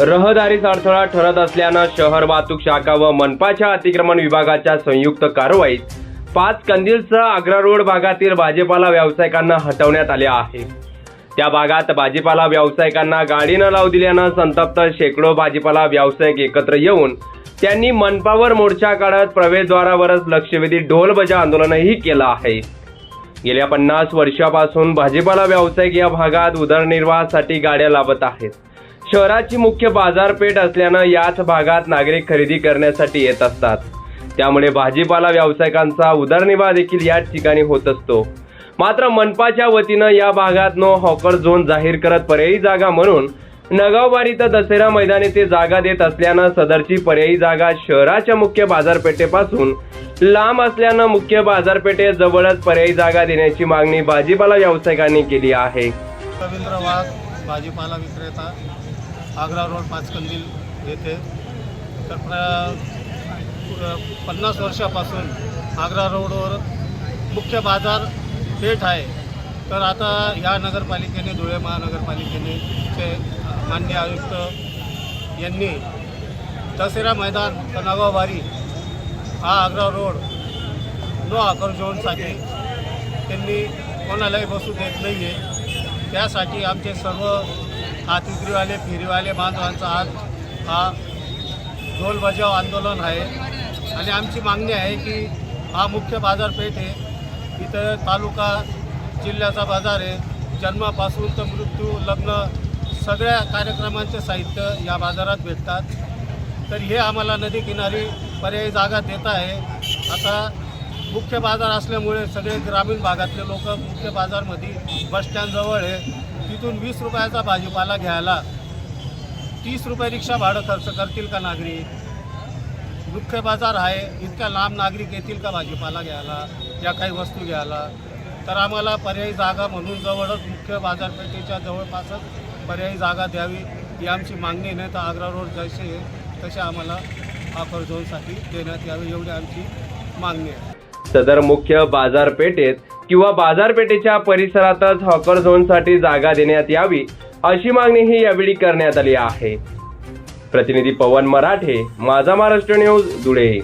रहदारीस अडथळा ठरत असल्यानं शहर वाहतूक शाखा व मनपाच्या अतिक्रमण विभागाच्या संयुक्त कारवाईत पाच कंदीलसह आग्रा रोड भागातील भाजीपाला व्यावसायिकांना हटवण्यात आले आहे. त्या भागात भाजीपाला व्यावसायिकांना गाडी न लावू दिल्यानं संतप्त शेकडो भाजीपाला व्यावसायिक एकत्र येऊन त्यांनी मनपावर मोर्चा काढत प्रवेशद्वारावरच लक्षवेधी ढोलबजा आंदोलनही केलं आहे. गेल्या पन्नास वर्षापासून भाजीपाला व्यावसायिक या भागात उदरनिर्वाहासाठी गाड्या लावत आहेत. शहराची मुख्य बाजारपेठ असल्यानं याच भागात नागरिक खरेदी करण्यासाठी येत असतात. त्यामुळे भाजीपाला व्यावसायिकांचा उदरनिर्वाह देखील याच ठिकाणी होत असतो. मात्र मनपाच्या वतीनं या भागात नो हॉकर झोन जाहीर करत पर्यायी जागा म्हणून नगाववाडी तर दसरा मैदानी ते जागा देत असल्यानं सदरची पर्यायी जागा शहराच्या मुख्य बाजारपेठेपासून लांब असल्यानं मुख्य बाजारपेठेजवळच पर्यायी जागा देण्याची मागणी भाजीपाला व्यावसायिकांनी केली आहे. रवींद्र वाघ भाजीपाला विक्रेता आग्रा रोड पाचकंदील येथे. तर प्र पन्नास वर्षापासून आग्रा रोडवर मुख्य बाजार पेठ आहे. तर आता या नगरपालिकेने धुळे महानगरपालिकेने चे मान्य आयुक्त यांनी दसरा मैदान तणावावारी हा आग्रा रोड नो आकर झोनसाठी त्यांनी कोणालाही बसू देत नाही आहे त्यासाठी आमचे सर्व हात फेरीवाले बांधवांचा आज हा ढोल बजाव आंदोलन आहे. आणि आमची मागणी आहे की हा मुख्य बाजारपेठ आहे. इथं तालुका जिल्ह्याचा बाजार आहे. जन्मापासून तर मृत्यू लग्न सगळ्या कार्यक्रमांचे साहित्य या बाजारात भेटतात. तर हे आम्हाला नदी किनारी पर्यायी जागा देत आहे. आता मुख्य बाजार असल्यामुळे सगळे ग्रामीण भागातले लोक मुख्य बाजारमध्ये बसस्टँडजवळ आहे. तिथून वीस रुपयाचा भाजीपाला घ्यायला तीस रुपये रिक्षा भाडं खर्च करतील का नागरिक? मुख्य बाजार आहे. इतक्या लांब नागरिक येतील का भाजीपाला घ्यायला? या काही वस्तू घ्यायला? तर आम्हाला पर्यायी जागा म्हणून जवळच मुख्य बाजारपेठेच्या जवळपासच पर्यायी जागा द्यावी ही आमची मागणी नाही तर आग्रा रोड जसे आहे तसे आम्हाला ऑफर झोनसाठी देण्यात यावी एवढी आमची मागणी आहे. सदर मुख्य बाजारपेठेत किंवा बाजारपेठेच्या परिसरातच हॉकर झोनसाठी जागा देण्यात यावी अशी मागणीही यावेळी करण्यात आली आहे. प्रतिनिधी पवन मराठे माझा महाराष्ट्र न्यूज धुळे.